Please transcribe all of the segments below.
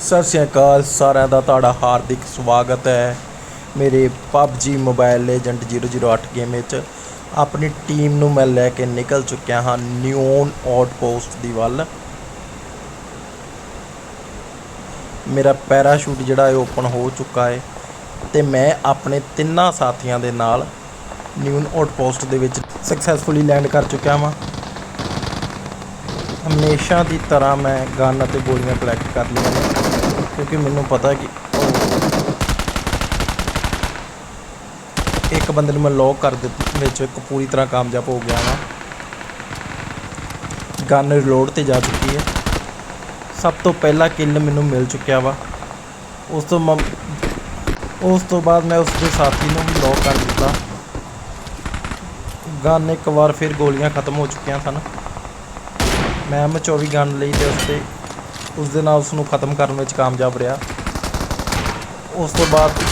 ਸਤਿ ਸ਼੍ਰੀ ਅਕਾਲ, ਸਾਰਿਆਂ ਦਾ ਤੁਹਾਡਾ ਹਾਰਦਿਕ ਸਵਾਗਤ ਹੈ ਮੇਰੇ PUBG ਮੋਬਾਈਲ ਲੈਜੈਂਡ 008 ਗੇਮ ਵਿੱਚ। ਆਪਣੀ ਟੀਮ ਨੂੰ ਮੈਂ ਲੈ ਕੇ ਨਿਕਲ ਚੁੱਕਿਆ ਹਾਂ ਨਿਊਨ ਆਊਟਪੋਸਟ ਦੀ ਵੱਲ। ਮੇਰਾ ਪੈਰਾਸ਼ੂਟ ਜਿਹੜਾ ਹੈ ਓਪਨ ਹੋ ਚੁੱਕਾ ਹੈ ਤੇ ਮੈਂ ਆਪਣੇ ਤਿੰਨਾਂ ਸਾਥੀਆਂ ਦੇ ਨਾਲ ਨਿਊਨ ਆਊਟਪੋਸਟ ਦੇ ਵਿੱਚ ਸਕਸੈਸਫੁਲੀ ਲੈਂਡ ਕਰ ਚੁੱਕਿਆ ਹਾਂ ਹਮੇਸ਼ਾ ਦੀ ਤਰ੍ਹਾਂ ਮੈਂ ਗਨ ਅਤੇ ਗੋਲੀਆਂ ਕਲੈਕਟ ਕਰ ਲਈਆਂ ਨੇ, ਕਿਉਂਕਿ ਮੈਨੂੰ ਪਤਾ ਕਿ ਇੱਕ ਬੰਦੇ ਨੂੰ ਮੈਂ ਲੋਕ ਕਰ ਦਿੱਤ ਵਿੱਚ ਇੱਕ ਪੂਰੀ ਤਰ੍ਹਾਂ ਕਾਮਯਾਬ ਹੋ ਗਿਆ ਹਾਂ ਗਨ ਰਿਲੋਡ ਤੇ ਜਾ ਚੁੱਕੀ ਹੈ। ਸਭ ਤੋਂ ਪਹਿਲਾ ਕਿੱਲ ਮੈਨੂੰ ਮਿਲ ਚੁੱਕਿਆ ਵਾ। ਉਸ ਤੋਂ ਉਸ ਤੋਂ ਬਾਅਦ ਮੈਂ ਉਸ ਦੇ ਸਾਥੀ ਨੂੰ ਵੀ ਲੋਕ ਕਰ ਦਿੱਤਾ। ਗਨ ਇੱਕ ਵਾਰ ਫਿਰ ਗੋਲੀਆਂ ਖਤਮ ਹੋ ਚੁੱਕੀਆਂ ਸਨ। ਮੈਂ M24 ਗਨ ਲਈ ਤੇ ਉਸ ਤੇ ਉਸ ਦੇ ਨਾਲ ਉਸ ਨੂੰ ਖਤਮ ਕਰਨ ਵਿੱਚ ਕਾਮਯਾਬ ਰਿਹਾ। ਉਸ ਤੋਂ ਬਾਅਦ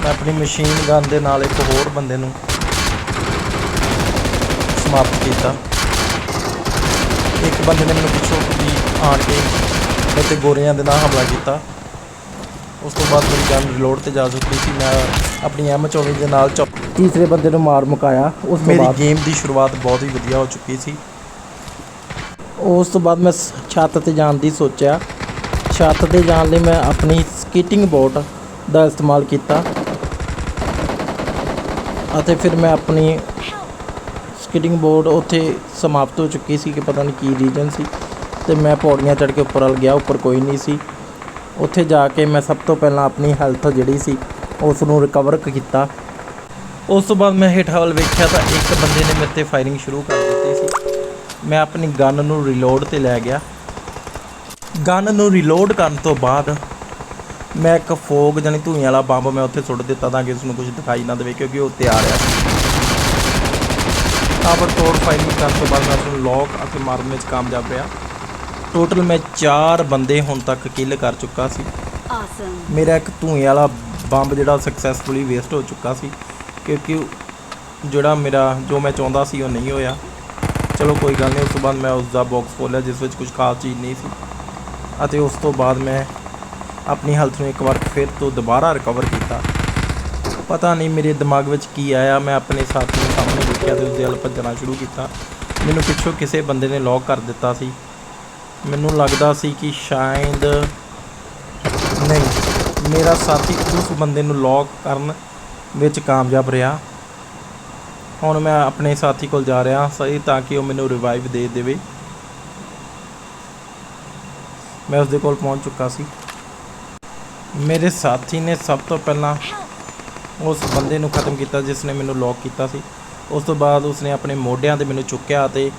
ਮੈਂ ਆਪਣੀ ਮਸ਼ੀਨ ਗਨ ਦੇ ਨਾਲ ਇੱਕ ਹੋਰ ਬੰਦੇ ਨੂੰ ਸਮਾਪਤ ਕੀਤਾ। ਇੱਕ ਬੰਦੇ ਨੇ ਮੈਨੂੰ ਪਿੱਛੋਂ ਦੀ ਆਣ ਕੇ ਮੇਰੇ ਤੇ ਗੋਰਿਆਂ ਦੇ ਨਾਲ ਹਮਲਾ ਕੀਤਾ। ਉਸ ਤੋਂ ਬਾਅਦ ਮੇਰੀ ਗਨ ਰਿਲੋਡ ਤੇ ਜਾ ਚੁੱਕੀ ਸੀ। ਮੈਂ ਆਪਣੀ M24 ਦੇ ਨਾਲ ਤੀਸਰੇ ਬੰਦੇ ਨੂੰ ਮਾਰ ਮੁਕਾਇਆ। ਉਸ ਮੇਰੀ ਗੇਮ ਦੀ ਸ਼ੁਰੂਆਤ ਬਹੁਤ ਹੀ ਵਧੀਆ ਹੋ ਚੁੱਕੀ ਸੀ। ਉਸ ਤੋਂ ਬਾਅਦ ਮੈਂ ਸ- ਛੱਤ ਤੇ ਜਾਣ ਦੀ ਸੋਚਿਆ। ਛੱਤ ਤੇ ਜਾਣ ਲਈ ਮੈਂ ਆਪਣੀ ਸਕੇਟਿੰਗ ਬੋਟ ਦਾ ਇਸਤੇਮਾਲ ਕੀਤਾ। ਅਤੇ ਫਿਰ ਮੈਂ ਆਪਣੀ ਸਕੇਟਿੰਗ ਬੋਰਡ ਉੱਥੇ ਸਮਾਪਤ ਹੋ ਚੁੱਕੀ ਸੀ ਕਿ ਪਤਾ ਨਹੀਂ ਕੀ ਰੀਜਨ ਸੀ। ਤੇ ਮੈਂ ਪੌੜੀਆਂ ਚੜ੍ਹ ਕੇ ਉੱਪਰ ਵੱਲ ਗਿਆ ਉੱਪਰ ਕੋਈ ਨਹੀਂ ਸੀ। ਉੱਥੇ ਜਾ ਕੇ ਮੈਂ ਸਭ ਤੋਂ ਪਹਿਲਾਂ ਆਪਣੀ ਹੈਲਥ ਜਿਹੜੀ ਸੀ ਉਸ ਨੂੰ ਰਿਕਵਰ ਕੀਤਾ। ਉਸ ਤੋਂ ਬਾਅਦ ਮੈਂ ਹੇਠਾਂ ਵੱਲ ਵੇਖਿਆ ਤਾਂ ਇੱਕ ਬੰਦੇ ਨੇ ਮੇਰੇ ਤੇ ਫਾਇਰਿੰਗ ਸ਼ੁਰੂ ਕਰ ਦਿੱਤੀ ਸੀ। ਮੈਂ ਆਪਣੀ ਗਨ ਨੂੰ ਰੀਲੋਡ ਤੇ ਲੈ ਗਿਆ। ਗਨ ਨੂੰ ਰੀਲੋਡ ਕਰਨ ਤੋਂ ਬਾਅਦ ਮੈਂ ਇੱਕ ਫੋਗ ਜਾਨੀ ਧੂਈਆਂ ਵਾਲਾ ਬੰਬ ਮੈਂ ਉੱਥੇ ਸੁੱਟ ਦਿੱਤਾ ਤਾਂ ਕਿ ਉਸ ਨੂੰ ਕੁਝ ਦਿਖਾਈ ਨਾ ਦੇਵੇ ਕਿਉਂਕਿ ਉਹ ਉੱਤੇ ਆ ਰਿਹਾ ਸੀ। ਤਾਬੜ ਤੋੜ ਫਾਇਰਿੰਗ ਕਰਨ ਤੋਂ ਬਾਅਦ ਮੈਂ ਉਸ ਨੂੰ ਲੋਕ ਅਤੇ ਮਾਰਨ ਵਿੱਚ ਕਾਮਯਾਬ ਰਿਹਾ। ਟੋਟਲ ਮੈਂ 4 ਬੰਦੇ ਹੁਣ ਤੱਕ ਕਿਲ ਕਰ ਚੁੱਕਾ ਸੀ। Awesome. ਮੇਰਾ ਇੱਕ ਧੂਏ ਵਾਲਾ ਬੰਬ ਜਿਹੜਾ ਸਕਸੈਸਫੁਲੀ ਵੇਸਟ ਹੋ ਚੁੱਕਾ ਸੀ ਕਿਉਂਕਿ ਜਿਹੜਾ ਮੇਰਾ ਜੋ ਮੈਂ ਚਾਹੁੰਦਾ ਸੀ ਉਹ ਨਹੀਂ ਹੋਇਆ। ਚਲੋ ਕੋਈ ਗੱਲ ਨਹੀਂ ਉਸ ਤੋਂ ਬਾਅਦ ਮੈਂ ਉਸ ਦਾ ਬਾਕਸ ਖੋਲ੍ਹਿਆ ਜਿਸ ਵਿੱਚ ਕੁਝ ਖਾਸ ਚੀਜ਼ ਨਹੀਂ ਸੀ। ਅਤੇ ਉਸ ਤੋਂ ਬਾਅਦ ਮੈਂ ਆਪਣੀ ਹੈਲਥ ਨੂੰ ਇੱਕ ਵਾਰ ਫਿਰ ਤੋਂ ਦੁਬਾਰਾ ਰਿਕਵਰ ਕੀਤਾ। ਪਤਾ ਨਹੀਂ ਮੇਰੇ ਦਿਮਾਗ ਵਿੱਚ ਕੀ ਆਇਆ ਮੈਂ ਆਪਣੇ ਸਾਥੀ ਨੂੰ ਸਾਹਮਣੇ ਦੇਖਿਆ ਤੇ ਉਸ ਦੇ ਵੱਲ ਭੱਜਣਾ ਸ਼ੁਰੂ ਕੀਤਾ। ਮੈਨੂੰ ਪਿੱਛੋਂ ਕਿਸੇ ਬੰਦੇ ਨੇ ਲੌਕ ਕਰ ਦਿੱਤਾ ਸੀ। ਮੈਨੂੰ ਲੱਗਦਾ ਸੀ ਕਿ ਸ਼ਾਇਦ ਨਹੀਂ। ਮੇਰਾ ਸਾਥੀ ਉਸ ਬੰਦੇ ਨੂੰ ਲੌਕ ਕਰਨ ਵਿੱਚ ਕਾਮਯਾਬ ਰਿਹਾ। ਹੁਣ ਮੈਂ ਆਪਣੇ ਸਾਥੀ ਕੋਲ ਜਾ ਰਿਹਾ ਸਹੀ ਤਾਂ ਕਿ ਉਹ ਮੈਨੂੰ ਰਿਵਾਈਵ ਦੇ ਦੇਵੇ। ਮੈਂ ਉਸ ਦੇ ਕੋਲ ਪਹੁੰਚ ਚੁੱਕਾ ਸੀ। ਮੇਰੇ ਸਾਥੀ ਨੇ ਸਭ ਤੋਂ ਪਹਿਲਾਂ ਉਸ ਬੰਦੇ ਨੂੰ ਖਤਮ ਕੀਤਾ ਜਿਸ ਨੇ ਮੈਨੂੰ ਲੌਕ ਕੀਤਾ ਸੀ। ਉਸ ਤੋਂ ਬਾਅਦ ਉਸਨੇ ਆਪਣੇ ਮੋਢਿਆਂ ਤੇ ਮੈਨੂੰ ਚੁੱਕਿਆ ਅਤੇ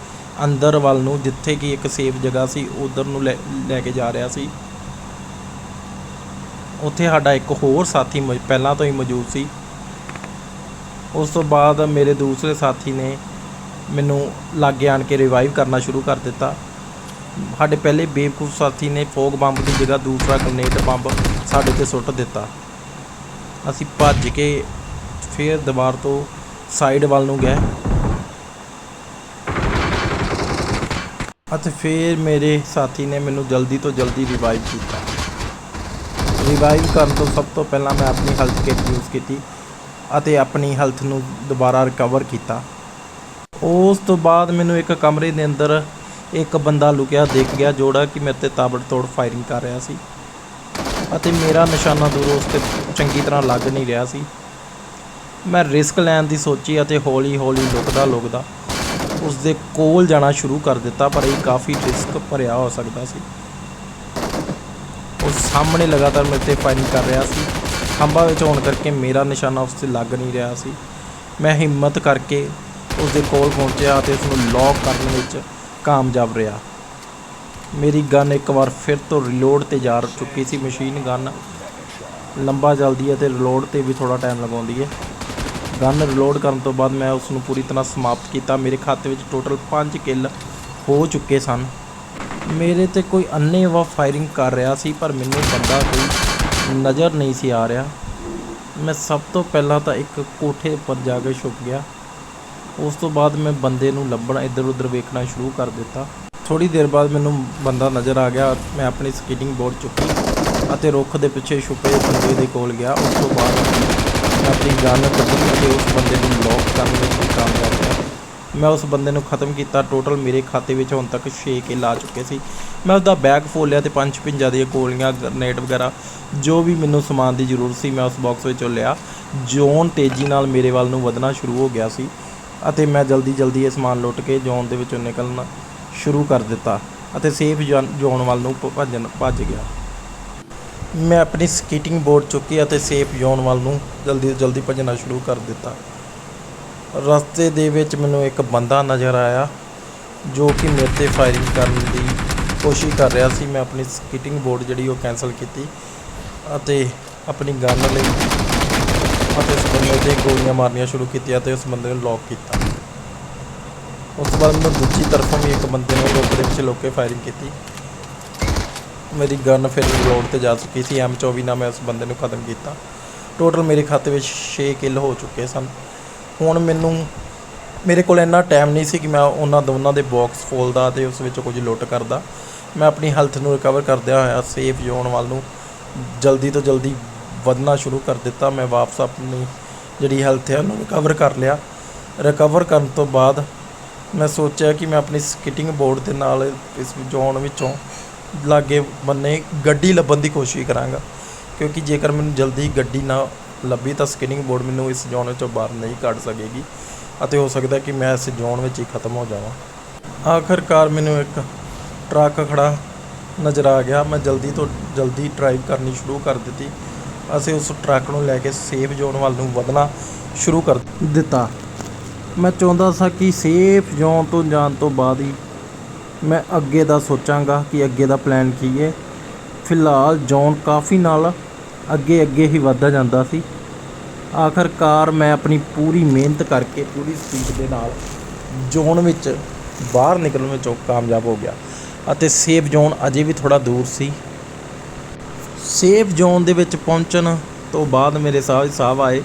ਅੰਦਰ ਵੱਲ ਨੂੰ, ਜਿੱਥੇ ਕਿ ਇੱਕ ਸੇਫ ਜਗ੍ਹਾ ਸੀ, ਉਧਰ ਨੂੰ ਲੈ ਲੈ ਕੇ ਜਾ ਰਿਹਾ ਸੀ। ਉੱਥੇ ਸਾਡਾ ਇੱਕ ਹੋਰ ਸਾਥੀ ਮੌ- ਪਹਿਲਾਂ ਤੋਂ ਹੀ ਮੌਜੂਦ ਸੀ। ਉਸ ਤੋਂ ਬਾਅਦ ਮੇਰੇ ਦੂਸਰੇ ਸਾਥੀ ਨੇ ਮੈਨੂੰ ਲਾਗੇ ਆਣ ਕੇ ਰਿਵਾਈਵ ਕਰਨਾ ਸ਼ੁਰੂ ਕਰ ਦਿੱਤਾ। ਸਾਡੇ ਪਹਿਲੇ ਬੇਵਕੂਫ ਸਾਥੀ ਨੇ ਫੋਗ ਬੰਬ ਦੀ ਜਗ੍ਹਾ ਦੂਸਰਾ ਗ੍ਰਨੇਡ ਬੰਬ ਸਾਡੇ ਤੇ ਸੁੱਟ ਦਿੱਤਾ। ਅਸੀਂ ਭੱਜ ਕੇ ਫਿਰ ਦੁਬਾਰ ਤੋਂ ਸਾਈਡ ਵੱਲ ਨੂੰ ਗਏ। ਅਤੇ ਫਿਰ ਮੇਰੇ ਸਾਥੀ ਨੇ ਮੈਨੂੰ ਜਲਦੀ ਤੋਂ ਜਲਦੀ ਰਿਵਾਈਵ ਕੀਤਾ। ਰਿਵਾਈਵ ਕਰਨ ਤੋਂ ਸਭ ਤੋਂ ਪਹਿਲਾਂ ਮੈਂ ਆਪਣੀ ਹੈਲਥ ਕਿਟ ਯੂਜ਼ ਕੀਤੀ ਅਤੇ ਆਪਣੀ ਹੈਲਥ ਨੂੰ ਦੁਬਾਰਾ ਰਿਕਵਰ ਕੀਤਾ। ਉਸ ਤੋਂ ਬਾਅਦ ਮੈਨੂੰ ਇੱਕ ਕਮਰੇ ਦੇ ਅੰਦਰ ਇੱਕ ਬੰਦਾ ਲੁਕਿਆ ਦੇਖ ਗਿਆ ਜੋੜਾ ਕਿ ਮੇਰੇ ਤੇ ਤਾਬੜਤੋੜ ਫਾਇਰਿੰਗ ਕਰ ਰਿਹਾ ਸੀ ਅਤੇ ਮੇਰਾ ਨਿਸ਼ਾਨਾ ਦੂਰ ਉਸ ਤੇ ਚੰਗੀ ਤਰ੍ਹਾਂ ਲੱਗ ਨਹੀਂ ਰਿਹਾ ਸੀ। ਮੈਂ ਰਿਸਕ ਲੈਣ ਦੀ ਸੋਚੀ ਅਤੇ ਹੌਲੀ ਹੌਲੀ ਲੁਕਦਾ ਲੁਕਦਾ ਉਸ ਦੇ ਕੋਲ ਜਾਣਾ ਸ਼ੁਰੂ ਕਰ ਦਿੱਤਾ, ਪਰ ਇਹ ਕਾਫੀ ਰਿਸਕ ਭਰਿਆ ਹੋ ਸਕਦਾ ਸੀ। ਉਹ ਸਾਹਮਣੇ ਲਗਾਤਾਰ ਮੇਰੇ ਤੇ ਫਾਇਰਿੰਗ ਕਰ ਰਿਹਾ ਸੀ। ਖੰਭਾਂ ਵਿੱਚ ਹੋਣ ਕਰਕੇ ਮੇਰਾ ਨਿਸ਼ਾਨਾ ਉਸ ਤੇ ਲੱਗ ਨਹੀਂ ਰਿਹਾ ਸੀ। ਮੈਂ ਹਿੰਮਤ ਕਰਕੇ ਉਸ ਦੇ ਕੋਲ ਪਹੁੰਚਿਆ ਅਤੇ ਉਸ ਨੂੰ ਲੌਕ ਕਰਨ ਵਿੱਚ ਕਾਮਯਾਬ ਰਿਹਾ। ਮੇਰੀ ਗਨ ਇੱਕ ਵਾਰ ਫਿਰ ਤੋਂ ਰੀਲੋਡ ਤੇ ਜਾ ਚੁੱਕੀ ਸੀ। ਮਸ਼ੀਨ ਗਨ ਲੰਬਾ ਚੱਲਦੀ ਹੈ ਤੇ ਰੀਲੋਡ ਤੇ ਵੀ ਥੋੜਾ ਟਾਈਮ ਲਗਾਉਂਦੀ ਹੈ। ਗਨ ਰੀਲੋਡ ਕਰਨ ਤੋਂ ਬਾਅਦ ਮੈਂ ਉਸ ਨੂੰ ਪੂਰੀ ਤਰ੍ਹਾਂ ਸਮਾਪਤ ਕੀਤਾ। ਮੇਰੇ ਖਾਤੇ ਵਿੱਚ ਟੋਟਲ 5 ਕਿੱਲ ਹੋ ਚੁੱਕੇ ਸਨ। ਮੇਰੇ ਤੇ ਕੋਈ ਅੰਨੇਵਾਹ ਫਾਇਰਿੰਗ ਕਰ ਰਿਹਾ ਸੀ, ਪਰ ਮੈਨੂੰ ਬੰਦਾ ਕੋਈ ਨਜ਼ਰ ਨਹੀਂ ਸੀ ਆ ਰਿਹਾ। ਮੈਂ ਸਭ ਤੋਂ ਪਹਿਲਾਂ ਤਾਂ ਇੱਕ ਕੋਠੇ ਉੱਪਰ ਜਾ ਕੇ ਛੁਪ ਗਿਆ। ਉਸ ਤੋਂ ਬਾਅਦ ਮੈਂ ਬੰਦੇ ਨੂੰ ਲੱਭਣਾ ਇੱਧਰ ਉੱਧਰ ਵੇਖਣਾ ਸ਼ੁਰੂ ਕਰ ਦਿੱਤਾ। ਥੋੜੀ ਦੇਰ ਬਾਅਦ ਮੈਨੂੰ ਬੰਦਾ ਨਜ਼ਰ ਆ ਗਿਆ। ਮੈਂ ਆਪਣੀ ਸਕੇਟਿੰਗ ਬੋਰਡ ਚੁੱਕੀ ਅਤੇ ਰੁੱਖ ਦੇ ਪਿੱਛੇ ਛੁਪੇ ਬੰਦੇ ਦੇ ਕੋਲ ਗਿਆ। ਉਸ ਤੋਂ ਬਾਅਦ ਆਪਣੀ ਗਨ ਕੱਢੀ ਅਤੇ ਉਸ ਬੰਦੇ ਨੂੰ ਲੋਕ ਕਰਨ ਵਿੱਚ ਕਾਮਯਾਬ ਰਿਹਾ। ਮੈਂ ਉਸ ਬੰਦੇ ਨੂੰ ਖਤਮ ਕੀਤਾ। ਟੋਟਲ ਮੇਰੇ ਖਾਤੇ ਵਿੱਚ ਹੁਣ ਤੱਕ 6 ਕੇ ਲਾ ਚੁੱਕੇ ਸੀ। ਮੈਂ ਉਸਦਾ ਬੈਗ ਫੋਲਿਆ ਤੇ ਪੰਜ ਪਿੰਜਾਂ ਦੀਆਂ ਗੋਲੀਆਂ ਗ੍ਰਨੇਡ ਵਗੈਰਾ, ਜੋ ਵੀ ਮੈਨੂੰ ਸਮਾਨ ਦੀ ਜ਼ਰੂਰਤ ਸੀ ਮੈਂ ਉਸ ਬਾਕਸ ਵਿੱਚੋਂ ਲਿਆ। ਜੋਨ ਤੇਜ਼ੀ ਨਾਲ ਮੇਰੇ ਵੱਲ ਨੂੰ ਵਧਣਾ ਸ਼ੁਰੂ ਹੋ ਗਿਆ ਸੀ ਅਤੇ ਮੈਂ ਜਲਦੀ ਜਲਦੀ ਇਹ ਸਮਾਨ ਲੁੱਟ ਕੇ ਜ਼ੋਨ ਦੇ ਵਿੱਚੋਂ ਨਿਕਲਣਾ ਸ਼ੁਰੂ ਕਰ ਦਿੱਤਾ ਅਤੇ ਸੇਫ ਜ਼ੋਨ ਵੱਲ ਨੂੰ ਭੱਜਣ ਭੱਜ ਗਿਆ। ਮੈਂ ਆਪਣੀ ਸਕੇਟਿੰਗ ਬੋਰਡ ਚੁੱਕੀ ਅਤੇ ਸੇਫ ਜ਼ੋਨ ਵੱਲ ਨੂੰ ਜਲਦੀ ਤੋਂ ਜਲਦੀ ਭੱਜਣਾ ਸ਼ੁਰੂ ਕਰ ਦਿੱਤਾ। ਰਸਤੇ ਦੇ ਵਿੱਚ ਮੈਨੂੰ ਇੱਕ ਬੰਦਾ ਨਜ਼ਰ ਆਇਆ ਜੋ ਕਿ ਮੇਰੇ ਤੇ ਫਾਇਰਿੰਗ ਕਰਨ ਦੀ ਕੋਸ਼ਿਸ਼ ਕਰ ਰਿਹਾ ਸੀ। ਮੈਂ ਆਪਣੀ ਸਕੇਟਿੰਗ ਬੋਰਡ ਜਿਹੜੀ ਉਹ ਕੈਨਸਲ ਕੀਤੀ ਅਤੇ ਆਪਣੀ ਗਨ ਲਈ ਅਤੇ ਉਸ ਬੰਦੇ ਤੇ ਗੋਲੀਆਂ ਮਾਰਨੀਆਂ ਸ਼ੁਰੂ ਕੀਤੀਆਂ ਤੇ ਉਸ ਬੰਦੇ ਨੂੰ ਲੌਕ ਕੀਤਾ। ਉਸ ਤੋਂ ਬਾਅਦ ਮੈਂ ਦੂਜੀ ਤਰਫੋਂ ਵੀ ਇੱਕ ਬੰਦੇ ਨੂੰ ਰੋਕ ਦੇ ਵਿੱਚ ਲੋਕ ਫਾਇਰਿੰਗ ਕੀਤੀ। ਮੇਰੀ ਗਨ ਫਿਰ ਲੋਡ ਤੇ ਜਾ ਚੁੱਕੀ ਸੀ, M24 ਨਾਲ ਮੈਂ ਉਸ ਬੰਦੇ ਨੂੰ ਖਤਮ ਕੀਤਾ। ਟੋਟਲ ਮੇਰੇ ਖਾਤੇ ਵਿੱਚ 6 ਕਿੱਲ ਹੋ ਚੁੱਕੇ ਸਨ। ਹੁਣ ਮੈਨੂੰ, ਮੇਰੇ ਕੋਲ ਇੰਨਾ ਟਾਈਮ ਨਹੀਂ ਸੀ ਕਿ ਮੈਂ ਉਹਨਾਂ ਦੋਨਾਂ ਦੇ ਬਾਕਸ ਫੋਲਦਾ ਤੇ ਉਸ ਵਿੱਚੋਂ ਕੁਝ ਲੁੱਟ ਕਰਦਾ। ਮੈਂ ਆਪਣੀ ਹੈਲਥ ਨੂੰ ਰਿਕਵਰ ਕਰਦਿਆਂ ਹੋਇਆ ਸੇਫ ਜ਼ੋਨ ਵੱਲ ਨੂੰ ਜਲਦੀ ਤੋਂ ਜਲਦੀ ਵਧਣਾ ਸ਼ੁਰੂ ਕਰ ਦਿੱਤਾ। ਮੈਂ ਵਾਪਸ ਆਪਣੀ ਜਿਹੜੀ ਹੈਲਥ ਹੈ ਉਹਨੂੰ ਰਿਕਵਰ ਕਰ ਲਿਆ। ਰਿਕਵਰ ਕਰਨ ਤੋਂ ਬਾਅਦ ਮੈਂ ਸੋਚਿਆ ਕਿ ਮੈਂ ਆਪਣੀ ਸਕਿਟਿੰਗ ਬੋਰਡ ਦੇ ਨਾਲ ਇਸ ਜ਼ੋਨ ਵਿੱਚੋਂ ਲਾਗੇ ਬੰਨੇ ਗੱਡੀ ਲੱਭਣ ਦੀ ਕੋਸ਼ਿਸ਼ ਕਰਾਂਗਾ। ਕਿਉਂਕਿ ਜੇਕਰ ਮੈਨੂੰ ਜਲਦੀ ਗੱਡੀ ਨਾ ਲੱਭੀ ਤਾਂ ਸਕੀਨਿੰਗ ਬੋਰਡ ਮੈਨੂੰ ਇਸ ਜ਼ੋਨ ਵਿੱਚੋਂ ਬਾਹਰ ਨਹੀਂ ਕੱਢ ਸਕੇਗੀ ਅਤੇ ਹੋ ਸਕਦਾ ਕਿ ਮੈਂ ਇਸ ਜ਼ੋਨ ਵਿੱਚ ਹੀ ਖਤਮ ਹੋ ਜਾਵਾਂ। ਆਖਰਕਾਰ ਮੈਨੂੰ ਇੱਕ ਟਰੱਕ ਖੜਾ ਨਜ਼ਰ ਆ ਗਿਆ। ਮੈਂ ਜਲਦੀ ਤੋਂ ਜਲਦੀ ਡਰਾਈਵ ਕਰਨੀ ਸ਼ੁਰੂ ਕਰ ਦਿੱਤੀ। ਅਸੀਂ ਉਸ ਟਰੱਕ ਨੂੰ ਲੈ ਕੇ ਸੇਫ ਜ਼ੋਨ ਵੱਲ ਨੂੰ ਵਧਣਾ ਸ਼ੁਰੂ ਕਰ ਦਿੱਤਾ। ਮੈਂ ਚਾਹੁੰਦਾ ਸਾਂ ਕਿ ਸੇਫ ਜ਼ੋਨ ਤੋਂ ਜਾਣ ਤੋਂ ਬਾਅਦ ਹੀ ਮੈਂ ਅੱਗੇ ਦਾ ਸੋਚਾਂਗਾ ਕਿ ਅੱਗੇ ਦਾ ਪਲਾਨ ਕੀ ਹੈ ਫਿਲਹਾਲ ਜ਼ੋਨ ਕਾਫੀ ਨਾਲ ਅੱਗੇ ਅੱਗੇ ਹੀ ਵੱਧਦਾ ਜਾਂਦਾ ਸੀ। ਆਖਰਕਾਰ ਮੈਂ ਆਪਣੀ ਪੂਰੀ ਮਿਹਨਤ ਕਰਕੇ, ਪੂਰੀ ਸਪੀਡ ਦੇ ਨਾਲ ਜ਼ੋਨ ਵਿੱਚ ਬਾਹਰ ਨਿਕਲਣ ਵਿੱਚ ਕਾਮਯਾਬ ਹੋ ਗਿਆ ਅਤੇ ਸੇਫ ਜ਼ੋਨ ਅਜੇ ਵੀ ਥੋੜਾ ਦੂਰ ਸੀ। ਸੇਫ ਜ਼ੋਨ ਦੇ ਵਿੱਚ ਪਹੁੰਚਣ ਤੋਂ ਬਾਅਦ ਮੇਰੇ ਸਾਹ ਸਾਹ ਆਏ,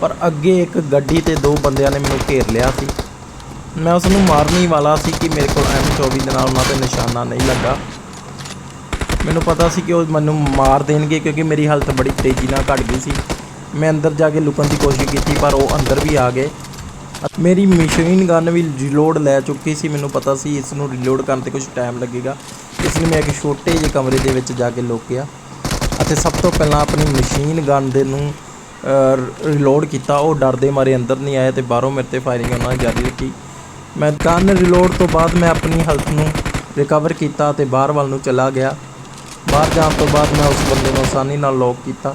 ਪਰ ਅੱਗੇ ਇੱਕ ਗੱਡੀ ਤੇ ਦੋ ਬੰਦਿਆਂ ਨੇ ਮੈਨੂੰ ਘੇਰ ਲਿਆ ਸੀ। ਮੈਂ ਉਸ ਨੂੰ ਮਾਰਨ ਹੀ ਵਾਲਾ ਸੀ ਕਿ ਮੇਰੇ ਕੋਲ M24 ਦੇ ਨਾਲ ਉਹਨਾਂ ਤੇ ਨਿਸ਼ਾਨਾ ਨਹੀਂ ਲੱਗਾ। ਮੈਨੂੰ ਪਤਾ ਸੀ ਕਿ ਉਹ ਮੈਨੂੰ ਮਾਰ ਦੇਣਗੇ ਕਿਉਂਕਿ ਮੇਰੀ ਹਾਲਤ ਬੜੀ ਤੇਜ਼ੀ ਨਾਲ ਘਟ ਗਈ ਸੀ। ਮੈਂ ਅੰਦਰ ਜਾ ਕੇ ਲੁਕਣ ਦੀ ਕੋਸ਼ਿਸ਼ ਕੀਤੀ, ਪਰ ਉਹ ਅੰਦਰ ਵੀ ਆ ਗਏ। ਮੇਰੀ ਮਸ਼ੀਨ ਗਨ ਵੀ ਰੀਲੋਡ ਲੈ ਚੁੱਕੀ ਸੀ। ਮੈਨੂੰ ਪਤਾ ਸੀ ਇਸ ਨੂੰ ਰੀਲੋਡ ਕਰਨ ਤੇ ਕੁਝ ਟਾਈਮ ਲੱਗੇਗਾ। ਇਸ ਲਈ ਮੈਂ ਇੱਕ ਛੋਟੇ ਜਿਹੇ ਕਮਰੇ ਦੇ ਵਿੱਚ ਜਾ ਕੇ ਲੁਕਿਆ ਅਤੇ ਸਭ ਤੋਂ ਪਹਿਲਾਂ ਆਪਣੀ ਮਸ਼ੀਨ ਗਨ ਦੇ ਨੂੰ ਰੀਲੋਡ ਕੀਤਾ। ਉਹ ਡਰਦੇ ਮਾਰੇ ਅੰਦਰ ਨਹੀਂ ਆਏ ਤੇ ਬਾਹਰੋਂ ਮੇਰੇ ਤੇ ਫਾਇਰਿੰਗ ਉਹਨਾਂ ਨੇ ਜਾਰੀ ਰੱਖੀ। ਮੈਂ ਗਨ ਰੀਲੋਡ ਤੋਂ ਬਾਅਦ ਮੈਂ ਆਪਣੀ ਹੈਲਥ ਨੂੰ ਰਿਕਵਰ ਕੀਤਾ ਤੇ ਬਾਹਰ ਵੱਲ ਨੂੰ ਚਲਾ ਗਿਆ। ਬਾਹਰ ਜਾਣ ਤੋਂ ਬਾਅਦ ਮੈਂ ਉਸ ਬੰਦੇ ਨੂੰ ਆਸਾਨੀ ਨਾਲ ਲੌਕ ਕੀਤਾ।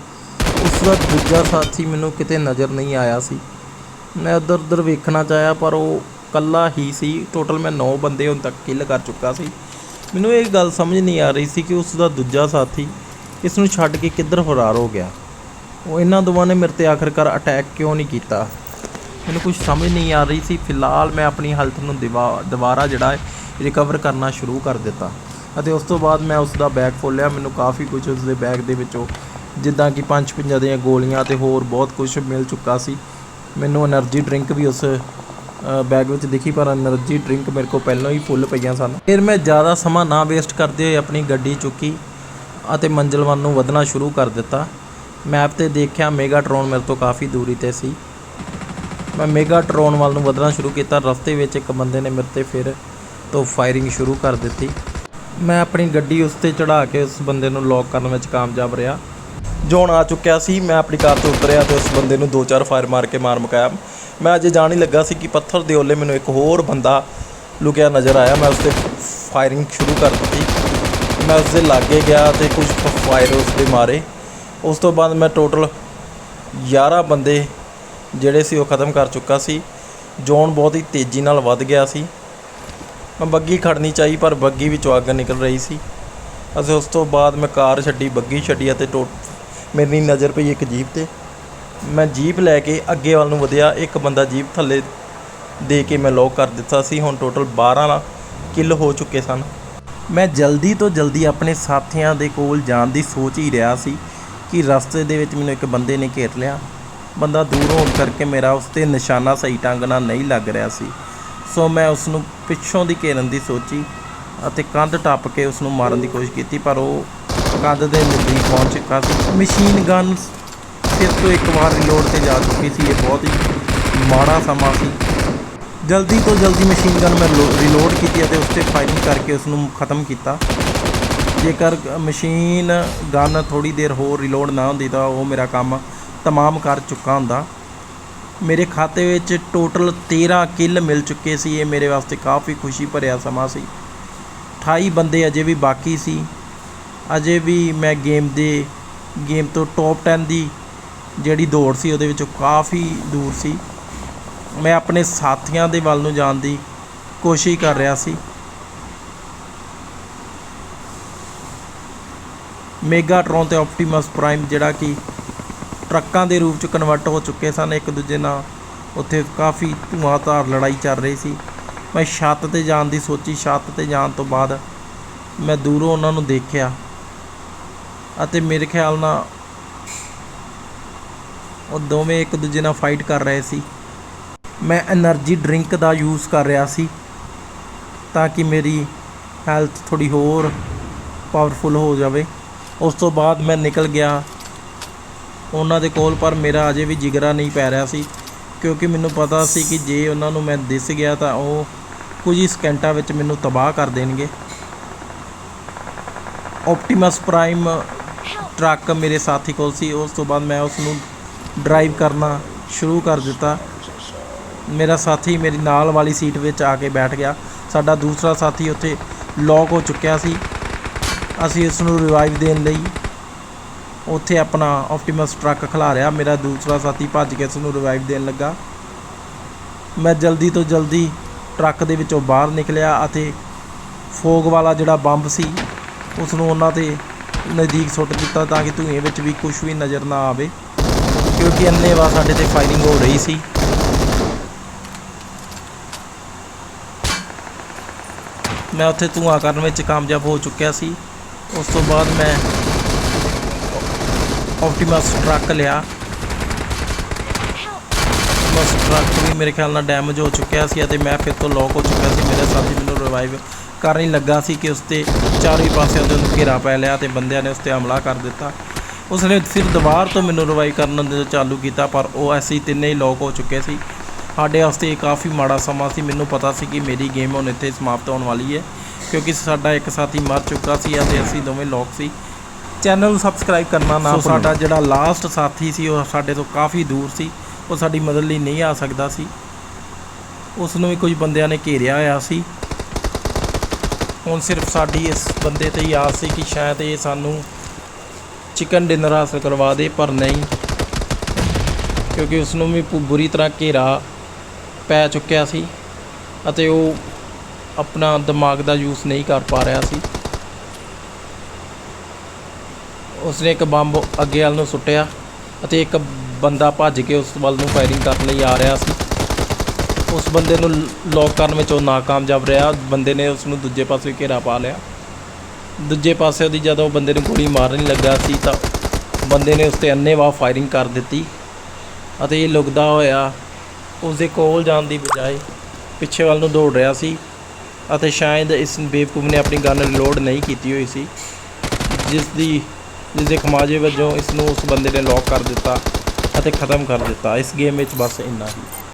ਉਸ ਦਾ ਦੂਜਾ ਸਾਥੀ ਮੈਨੂੰ ਕਿਤੇ ਨਜ਼ਰ ਨਹੀਂ ਆਇਆ ਸੀ। ਮੈਂ ਉੱਧਰ ਉੱਧਰ ਵੇਖਣਾ ਚਾਹਿਆ, ਪਰ ਉਹ ਕੱਲਾ ਹੀ ਸੀ। ਟੋਟਲ ਮੈਂ 9 ਬੰਦੇ ਹੁਣ ਤੱਕ ਕਿਲ ਕਰ ਚੁੱਕਾ ਸੀ। ਮੈਨੂੰ ਇਹ ਗੱਲ ਸਮਝ ਨਹੀਂ ਆ ਰਹੀ ਸੀ ਕਿ ਉਸ ਦਾ ਦੂਜਾ ਸਾਥੀ ਇਸ ਨੂੰ ਛੱਡ ਕੇ ਕਿੱਧਰ ਫਰਾਰ ਹੋ ਗਿਆ। ਉਹ ਇਹਨਾਂ ਦੋਵਾਂ ਨੇ ਮੇਰੇ ਤੇ ਆਖਰਕਾਰ ਅਟੈਕ ਕਿਉਂ ਨਹੀਂ ਕੀਤਾ? ਮੈਨੂੰ ਕੁਝ ਸਮਝ ਨਹੀਂ ਆ ਰਹੀ ਸੀ। ਫਿਲਹਾਲ ਮੈਂ ਆਪਣੀ ਹਾਲਤ ਨੂੰ ਦੁਬਾਰਾ ਜਿਹੜਾ ਹੈ ਰਿਕਵਰ ਕਰਨਾ ਸ਼ੁਰੂ ਕਰ ਦਿੱਤਾ। ਅਤੇ ਉਸ ਤੋਂ ਬਾਅਦ ਮੈਂ ਉਸ ਦਾ ਬੈਗ ਫੋਲਿਆ ਮੈਨੂੰ ਕਾਫੀ ਕੁਝ ਉਸ ਦੇ ਬੈਗ ਦੇ ਵਿੱਚੋਂ, ਜਿੱਦਾਂ ਕਿ ਪੰਜ ਪੰਜਾਂ ਦੀਆਂ ਗੋਲੀਆਂ ਤੇ ਹੋਰ ਬਹੁਤ ਕੁਝ ਮਿਲ ਚੁੱਕਾ ਸੀ। ਮੈਨੂੰ એનર્ਜੀ ਡਰਿੰਕ ਵੀ ਉਸ ਬੈਗ ਵਿੱਚ ਦਿਖੀ, ਪਰ એનર્ਜੀ ਡਰਿੰਕ ਮੇਰੇ ਕੋਲ ਪਹਿਲਾਂ ਹੀ ਫੁੱਲ ਪਈਆਂ ਸਨ। ਫਿਰ ਮੈਂ ਜ਼ਿਆਦਾ ਸਮਾਂ ਨਾ ਵੇਸਟ ਕਰਦੇ ਹੋਏ ਆਪਣੀ ਗੱਡੀ ਚੁੱਕੀ ਅਤੇ ਮੰਜ਼ਿਲ ਨੂੰ ਵਧਣਾ ਸ਼ੁਰੂ ਕਰ ਦਿੱਤਾ। ਮੈਪ ਤੇ ਦੇਖਿਆ ਮੇਗਾਟ੍ਰੋਨ ਮੇਰੇ ਤੋਂ ਕਾਫੀ ਦੂਰੀ ਤੇ ਸੀ। ਮੈਂ ਮੈਗਾਟ੍ਰੋਨ ਵੱਲ ਨੂੰ ਵਧਣਾ ਸ਼ੁਰੂ ਕੀਤਾ। ਰਸਤੇ ਵਿੱਚ ਇੱਕ ਬੰਦੇ ਨੇ ਮੇਰੇ ਤੇ ਫਿਰ ਤੋਂ ਫਾਇਰਿੰਗ ਸ਼ੁਰੂ ਕਰ ਦਿੱਤੀ। ਮੈਂ ਆਪਣੀ ਗੱਡੀ ਉਸ ਤੇ ਚੜਾ ਕੇ ਉਸ ਬੰਦੇ ਨੂੰ ਲੌਕ ਕਰਨ ਵਿੱਚ ਕਾਮਯਾਬ ਰਿਹਾ। ਜੋਨ ਆ ਚੁੱਕਿਆ ਸੀ। ਮੈਂ ਆਪਣੀ ਕਾਰ ਤੋਂ ਉਤਰਿਆ ਤੇ ਉਸ ਬੰਦੇ ਨੂੰ ਦੋ ਚਾਰ ਫਾਇਰ ਮਾਰ ਕੇ ਮਾਰ ਮੁਕਾਇਆ। ਮੈਂ ਅਜੇ ਜਾਣ ਹੀ ਲੱਗਾ ਸੀ ਕਿ ਪੱਥਰ ਦੇ ਓਲੇ ਮੈਨੂੰ ਇੱਕ ਹੋਰ ਬੰਦਾ ਲੁਕਿਆ ਨਜ਼ਰ ਆਇਆ। ਮੈਂ ਉਸ ਤੇ ਫਾਇਰਿੰਗ ਸ਼ੁਰੂ ਕਰ ਦਿੱਤੀ। ਮੈਂ ਉਸ ਦੇ ਲਾਗੇ ਗਿਆ ਤੇ ਕੁਝ ਫਾਇਰ ਉਸ ਦੇ ਮਾਰੇ। ਉਸ ਤੋਂ ਬਾਅਦ ਮੈਂ ਟੋਟਲ 11 ਬੰਦੇ ਜਿਹੜੇ ਸੀ ਉਹ ਖਤਮ ਕਰ ਚੁੱਕਾ ਸੀ। ਜੋਨ ਬਹੁਤ ਹੀ ਤੇਜ਼ੀ ਨਾਲ ਵੱਧ ਗਿਆ ਸੀ। ਮੈਂ ਬੱਗੀ ਖੜਨੀ ਚਾਹੀ, ਪਰ ਬੱਗੀ ਵਿੱਚੋਂ ਅੱਗ ਨਿਕਲ ਰਹੀ ਸੀ। ਅਸੀਂ ਉਸ ਤੋਂ ਬਾਅਦ ਮੈਂ ਕਾਰ ਛੱਡੀ, ਬੱਗੀ ਛੱਡੀ ਅਤੇ ਟੋ, ਮੇਰੀ ਨਜ਼ਰ ਪਈ ਇੱਕ ਜੀਪ ਤੇ। ਮੈਂ ਜੀਪ ਲੈ ਕੇ ਅੱਗੇ ਵੱਲ ਨੂੰ ਵਧਿਆ। ਇੱਕ ਬੰਦਾ ਜੀਪ ਥੱਲੇ ਦੇ ਕੇ ਮੈਂ ਲੋਕ ਕਰ ਦਿੱਤਾ ਸੀ। ਹੁਣ ਟੋਟਲ 12 ਕਿੱਲ ਹੋ ਚੁੱਕੇ ਸਨ। ਮੈਂ ਜਲਦੀ ਤੋਂ ਜਲਦੀ ਆਪਣੇ ਸਾਥੀਆਂ ਦੇ ਕੋਲ ਜਾਣ ਦੀ ਸੋਚ ਹੀ ਰਿਹਾ ਸੀ ਕਿ ਰਸਤੇ ਦੇ ਵਿੱਚ ਮੈਨੂੰ ਇੱਕ ਬੰਦੇ ਨੇ ਘੇਰ ਲਿਆ। ਬੰਦਾ ਦੂਰ ਹੋਣ ਕਰਕੇ ਮੇਰਾ ਉਸ ਤੇ ਨਿਸ਼ਾਨਾ ਸਹੀ ਢੰਗ ਨਾਲ ਨਹੀਂ ਲੱਗ ਰਿਹਾ ਸੀ। ਸੋ ਮੈਂ ਉਸ ਨੂੰ ਪਿੱਛੋਂ ਦੀ ਘੇਰਨ ਦੀ ਸੋਚੀ ਅਤੇ ਕੰਧ ਟੱਪ ਕੇ ਉਸ ਨੂੰ ਮਾਰਨ ਦੀ ਕੋਸ਼ਿਸ਼ ਕੀਤੀ, ਪਰ ਉਹ ਕੰਧ ਦੇ ਨਜ਼ਦੀਕ ਪਹੁੰਚ ਚੁੱਕਾ ਸੀ। ਮਸ਼ੀਨ ਗਨ ਫਿਰ ਤੋਂ ਇੱਕ ਵਾਰ ਰਿਲੋਡ ਤੇ ਜਾ ਚੁੱਕੀ ਸੀ। ਇਹ ਬਹੁਤ ਹੀ ਮਾੜਾ ਸਮਾਂ ਸੀ। ਜਲਦੀ ਤੋਂ ਜਲਦੀ ਮਸ਼ੀਨ ਗਨ ਮੈਂ ਰਿਲੋਡ ਕੀਤੀ ਅਤੇ ਉਸ ਤੇ ਫਾਇਰਿੰਗ ਕਰਕੇ ਉਸ ਨੂੰ ਖਤਮ ਕੀਤਾ। ਜੇਕਰ ਮਸ਼ੀਨ ਗਨ ਥੋੜੀ ਦੇਰ ਹੋਰ ਰਿਲੋਡ ਨਾ ਹੁੰਦੀ ਤਾਂ ਉਹ ਮੇਰਾ ਕੰਮ ਤਮਾਮ ਕਰ ਚੁੱਕਾ ਹੁੰਦਾ। ਮੇਰੇ ਖਾਤੇ ਵਿੱਚ ਟੋਟਲ 13 ਕਿੱਲ ਮਿਲ ਚੁੱਕੇ ਸੀ। ਇਹ ਮੇਰੇ ਵਾਸਤੇ ਕਾਫੀ ਖੁਸ਼ੀ ਭਰਿਆ ਸਮਾਂ ਸੀ। 28 ਬੰਦੇ ਅਜੇ ਵੀ ਬਾਕੀ ਸੀ। ਅਜੇ ਵੀ ਮੈਂ ਗੇਮ ਦੇ ਗੇਮ ਤੋਂ ਟੌਪ 10 ਦੀ ਜਿਹੜੀ ਦੌੜ ਸੀ, ਉਹਦੇ ਵਿੱਚੋਂ ਕਾਫੀ ਦੂਰ ਸੀ। ਮੈਂ ਆਪਣੇ ਸਾਥੀਆਂ ਦੇ ਵੱਲ ਨੂੰ ਜਾਣ ਦੀ ਕੋਸ਼ਿਸ਼ ਕਰ ਰਿਹਾ ਸੀ। ਮੈਗਾਟ੍ਰੋਨ ਤੇ ਆਪਟੀਮਸ ਪ੍ਰਾਈਮ ਜਿਹੜਾ ਕਿ ਟਰੱਕਾਂ ਦੇ ਰੂਪ ਚ ਕਨਵਰਟ ਹੋ ਚੁੱਕੇ ਸਨ, ਇੱਕ ਦੂਜੇ ਨਾਲ ਉੱਥੇ ਕਾਫੀ ਧੂਆਂਧਾਰ ਲੜਾਈ ਚੱਲ ਰਹੀ ਸੀ। ਮੈਂ ਛੱਤ ਤੇ ਜਾਣ ਦੀ ਸੋਚੀ, ਛੱਤ ਤੇ ਜਾਣ ਤੋਂ ਬਾਅਦ ਮੈਂ ਦੂਰੋਂ ਉਹਨਾਂ ਨੂੰ ਦੇਖਿਆ ਅਤੇ ਮੇਰੇ ਖਿਆਲ ਨਾਲ ਉਹ ਦੋਵੇਂ ਇੱਕ ਦੂਜੇ ਨਾਲ ਫਾਈਟ ਕਰ ਰਹੇ ਸੀ। ਮੈਂ એનર્ਜੀ ਡਰਿੰਕ ਦਾ ਯੂਜ਼ ਕਰ ਰਿਹਾ ਸੀ ਤਾਂ ਕਿ ਮੇਰੀ ਹੈਲਥ ਥੋੜੀ ਹੋਰ ਪਾਵਰਫੁਲ ਹੋ ਜਾਵੇ। ਉਸ ਤੋਂ ਬਾਅਦ ਮੈਂ ਨਿਕਲ ਗਿਆ ਉਹਨਾਂ ਦੇ ਕੋਲ, ਪਰ ਮੇਰਾ ਅਜੇ ਵੀ ਜਿਗਰਾ ਨਹੀਂ ਪੈ ਰਿਹਾ ਸੀ। ਕਿਉਂਕਿ ਮੈਨੂੰ ਪਤਾ ਸੀ ਕਿ ਜੇ ਉਹਨਾਂ ਨੂੰ ਮੈਂ ਦਿਸ ਗਿਆ ਤਾਂ ਉਹ ਕੁਝ ਹੀ ਸਕਿੰਟਾਂ ਵਿੱਚ ਮੈਨੂੰ ਤਬਾਹ ਕਰ ਦੇਣਗੇ। ਆਪਟੀਮਸ ਪ੍ਰਾਈਮ ਟਰੱਕ ਮੇਰੇ ਸਾਥੀ ਕੋਲ ਸੀ। ਉਸ ਤੋਂ ਬਾਅਦ ਮੈਂ ਉਸ ਨੂੰ ਡਰਾਈਵ ਕਰਨਾ ਸ਼ੁਰੂ ਕਰ ਦਿੱਤਾ। ਮੇਰਾ ਸਾਥੀ ਮੇਰੀ ਨਾਲ ਵਾਲੀ ਸੀਟ ਵਿੱਚ ਆ ਕੇ ਬੈਠ ਗਿਆ। ਸਾਡਾ ਦੂਸਰਾ ਸਾਥੀ ਉੱਥੇ ਲੌਕ ਹੋ ਚੁੱਕਿਆ ਸੀ। ਅਸੀਂ ਇਸ ਨੂੰ ਰਿਵਾਈਵ ਦੇਣ ਲਈ ਉੱਥੇ ਆਪਣਾ ਆਪਟੀਮਸ ਟਰੱਕ ਖਿਲਾਰਿਆ ਮੇਰਾ ਦੂਸਰਾ ਸਾਥੀ ਭੱਜ ਕੇ ਇਸ ਨੂੰ ਰਿਵਾਈਵ ਦੇਣ ਲੱਗਾ। ਮੈਂ ਜਲਦੀ ਤੋਂ ਜਲਦੀ ਟਰੱਕ ਦੇ ਵਿੱਚੋਂ ਬਾਹਰ ਨਿਕਲਿਆ ਅਤੇ ਫੋਗ ਵਾਲਾ ਜਿਹੜਾ ਬੰਬ ਸੀ ਉਸ ਨੂੰ ਉਹਨਾਂ 'ਤੇ ਨਜ਼ਦੀਕ ਸੁੱਟ ਦਿੱਤਾ ਤਾਂ ਕਿ ਧੂਏ ਵਿੱਚ ਵੀ ਕੁਝ ਵੀ ਨਜ਼ਰ ਨਾ ਆਵੇ। ਕਿਉਂਕਿ ਅੰਨੇਵਾਹ ਸਾਡੇ ਤੇ ਫਾਇਰਿੰਗ ਹੋ ਰਹੀ ਸੀ। ਮੈਂ ਉੱਥੇ ਧੂਆਂ ਕਰਨ ਵਿੱਚ ਕਾਮਯਾਬ ਹੋ ਚੁੱਕਿਆ ਸੀ। ਉਸ ਤੋਂ ਬਾਅਦ ਮੈਂ ਆਪਟੀਮਸ ਟਰੱਕ ਲਿਆ। ਬਸ ਟਰੱਕ ਵੀ ਮੇਰੇ ਖਿਆਲ ਨਾਲ ਡੈਮੇਜ ਹੋ ਚੁੱਕਿਆ ਸੀ ਅਤੇ ਮੈਂ ਫਿਰ ਤੋਂ ਲੋਕ ਹੋ ਚੁੱਕਿਆ ਸੀ। ਮੇਰੇ ਸਾਥੀ ਮੈਨੂੰ ਰਿਵਾਈਵ ਕਰਨ ਹੀ ਲੱਗਾ ਸੀ ਕਿ ਉਸ ਤੇ ਚਾਰੇ ਪਾਸਿਆਂ ਤੋਂ ਉਹਨੂੰ ਘੇਰਾ ਪੈ ਲਿਆ ਤੇ ਬੰਦਿਆਂ ਨੇ ਉਸ ਤੇ ਹਮਲਾ ਕਰ ਦਿੱਤਾ। ਉਸਨੇ ਫਿਰ ਦੁਬਾਰ ਤੋਂ ਮੈਨੂੰ ਰਿਵਾਈਵ ਕਰਨ ਦੇ ਚਾਲੂ ਕੀਤਾ, ਪਰ ਉਹ ਐਸੀ ਤਿੰਨੇ ਹੀ ਲੌਕ ਹੋ ਚੁੱਕੇ ਸੀ। ਸਾਡੇ ਵਾਸਤੇ ਇਹ ਕਾਫੀ ਮਾੜਾ ਸਮਾਂ ਸੀ। ਮੈਨੂੰ ਪਤਾ ਸੀ ਕਿ ਮੇਰੀ ਗੇਮ ਹੁਣ ਇੱਥੇ ਸਮਾਪਤ ਹੋਣ ਵਾਲੀ ਹੈ, ਕਿਉਂਕਿ ਸਾਡਾ ਇੱਕ ਸਾਥੀ ਮਰ ਚੁੱਕਾ ਸੀ ਅਤੇ ਅਸੀਂ ਦੋਵੇਂ ਲੋਕ ਸੀ। ਚੈਨਲ ਨੂੰ ਸਬਸਕ੍ਰਾਈਬ ਕਰਨਾ ਨਾ ਸੋ ਸਾਡਾ ਜਿਹੜਾ ਲਾਸਟ ਸਾਥੀ ਸੀ ਉਹ ਸਾਡੇ ਤੋਂ ਕਾਫੀ ਦੂਰ ਸੀ। ਉਹ ਸਾਡੀ ਮਦਦ ਲਈ ਨਹੀਂ ਆ ਸਕਦਾ ਸੀ। ਉਸ ਨੂੰ ਵੀ ਕੁਝ ਬੰਦਿਆਂ ਨੇ ਘੇਰਿਆ ਹੋਇਆ ਸੀ। ਹੁਣ ਸਿਰਫ ਸਾਡੀ ਇਸ ਬੰਦੇ ਤੇ ਹੀ ਆਸ ਸੀ ਕਿ ਸ਼ਾਇਦ ਇਹ ਸਾਨੂੰ ਚਿਕਨ ਡਿਨਰ ਹਾਸਲ ਕਰਵਾ ਦੇ ਪਰ ਨਹੀਂ। ਕਿਉਂਕਿ ਉਸ ਨੂੰ ਵੀ ਬੁਰੀ ਤਰ੍ਹਾਂ ਘੇਰਾ ਪੈ ਚੁੱਕਿਆ ਸੀ ਅਤੇ ਉਹ ਆਪਣਾ ਦਿਮਾਗ ਦਾ ਯੂਜ਼ ਨਹੀਂ ਕਰ ਪਾ ਰਿਹਾ ਸੀ। ਉਸਨੇ ਇੱਕ ਬੰਬ ਅੱਗੇ ਵੱਲ ਨੂੰ ਸੁੱਟਿਆ ਅਤੇ ਇੱਕ ਬੰਦਾ ਭੱਜ ਕੇ ਉਸ ਵੱਲ ਨੂੰ ਫਾਇਰਿੰਗ ਕਰਨ ਲਈ ਆ ਰਿਹਾ ਸੀ। ਉਸ ਬੰਦੇ ਨੂੰ ਲੌਕ ਕਰਨ ਵਿੱਚ ਉਹ ਨਾਕਾਮਯਾਬ ਰਿਹਾ। ਬੰਦੇ ਨੇ ਉਸ ਨੂੰ ਦੂਜੇ ਪਾਸੇ ਘੇਰਾ ਪਾ ਲਿਆ। ਦੂਜੇ ਪਾਸੇ ਉਹਦੀ ਜਦੋਂ ਉਹ ਬੰਦੇ ਨੂੰ ਗੋਲੀ ਮਾਰਨ ਲੱਗਾ ਸੀ ਤਾਂ ਬੰਦੇ ਨੇ ਉਸ ਤੇ ਅੰਨੇਵਾਹ ਫਾਇਰਿੰਗ ਕਰ ਦਿੱਤੀ ਅਤੇ ਇਹ ਲੁਕਦਾ ਹੋਇਆ ਉਸ ਦੇ ਕੋਲ ਜਾਣ ਦੀ ਬਜਾਏ ਪਿੱਛੇ ਵੱਲ ਨੂੰ ਦੌੜ ਰਿਹਾ ਸੀ ਅਤੇ ਸ਼ਾਇਦ ਇਸ ਬੇਵਕੂਫ ਨੇ ਆਪਣੀ ਗਨ ਲੋਡ ਨਹੀਂ ਕੀਤੀ ਹੋਈ ਸੀ ਜਿਸ ਦੀ ਜਿਸ ਦੇ ਖਮਾਜੇ ਵਜੋਂ ਇਸ ਨੂੰ ਉਸ ਬੰਦੇ ਨੇ ਲੌਕ ਕਰ ਦਿੱਤਾ ਅਤੇ ਖਤਮ ਕਰ ਦਿੱਤਾ। ਇਸ ਗੇਮ ਵਿੱਚ ਬਸ ਇੰਨਾ ਹੀ।